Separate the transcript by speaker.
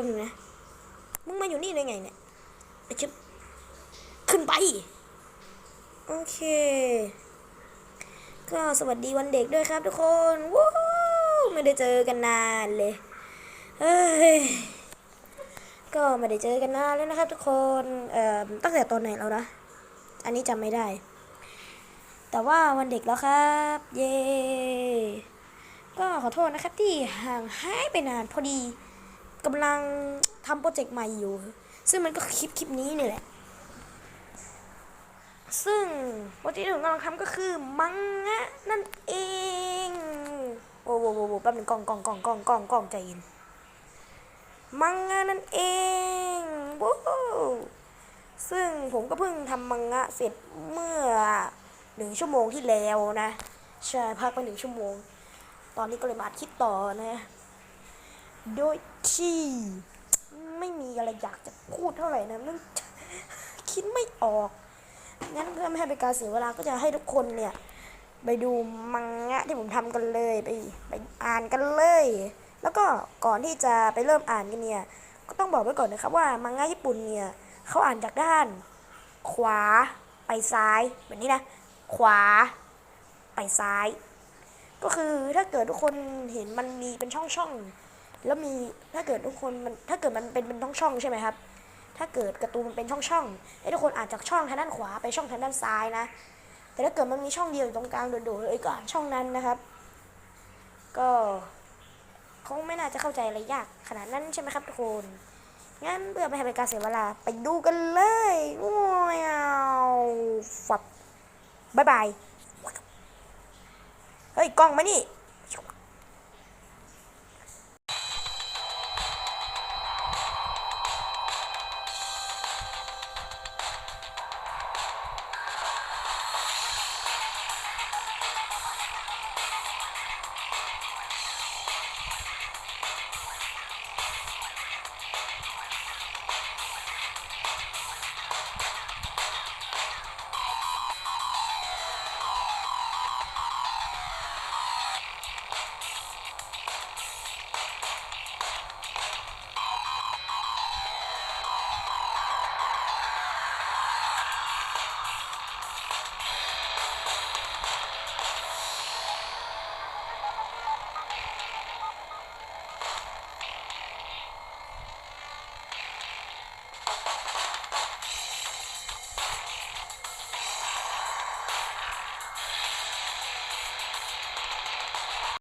Speaker 1: ป๊บนึงนะ มึงมาอยู่นี่ได้ไงเนี่ยไอ้ชิบขึ้นไป โอเค ก็สวัสดีวันเด็กด้วยครับทุกคนว้าวไม่ได้เจอกันนานเลยเฮ้ยก็ไม่ได้เจอกันนานแล้วนะครับ ทุกคนเอ่อตั้งแต่ตอนไหนแล้วนะ อันนี้จำไม่ได้ แต่ว่าวันเด็กแล้วครับ เย้ก็ขอโทษนะครับที่ห่างหายไปนานพอดี กำลังทำโปรเจกต์ใหม่อยู่ ซึ่งมันก็คลิปคลิปนี้นี่แหละ ซึ่งโปรเจกต์ที่ผมกำลังทำก็คือมังงะนั่นเอง โอ้โหโอ้โแป๊บนึงกล้องกล้องกล้องกล้องกล้องกล้องใจเย็นมังงะนั่นเองว้าวซึ่งผมก็เพิ่งทำมังงะเสร็จเมื่อหนึ่งชั่วโมงที่แล้วนะ ใช่พักไปหนึ่งชั่วโมง ตอนนี้ก็เลยมาอัดคลิปต่อนะ โดยที่ไม่มีอะไรอยากจะพูดเท่าไหร่นะมันคิดไม่ออก งั้นเพื่อไม่ให้เป็นการเสียเวลาก็จะให้ทุกคนเนี่ย ไปดูมังงะที่ผมทำกันเลยไปไปอ่านกันเลย แล้วก็ก่อนที่จะไปเริ่มอ่านกันเนี่ย ก็ต้องบอกไว้ก่อนนะครับว่ามังงะญี่ปุ่นเนี่ยเขาอ่านจากด้าน ขวาไปซ้ายแบบนี้นะ ขวาไปซ้าย ก็คือถ้าเกิดทุกคนเห็นมันมีเป็นช่องช่องๆ แล้วมีถ้าเกิดทุกคนมันถ้าเกิดมันเป็นเป็นช่องช่องใช่ไหมครับ ถ้าเกิดการ์ตูนมันเป็นช่องช่องๆให้ทุกคนอ่านจากช่องทางด้านขวาไปช่องทางด้านซ้ายนะ แต่ถ้าเกิดมันมีช่องเดียวอยู่ตรงกลางโดดๆเลยก็อ่านช่องนั้นนะครับ ก็คงไม่น่าจะเข้าใจอะไรยากขนาดนั้นใช่ไหมครับทุกคนงั้นเพื่อไม่ให้เป็นการเสียเวลาไปดูกันเลยว้าวฝับบายบายเฮ้ยกล้องมานี่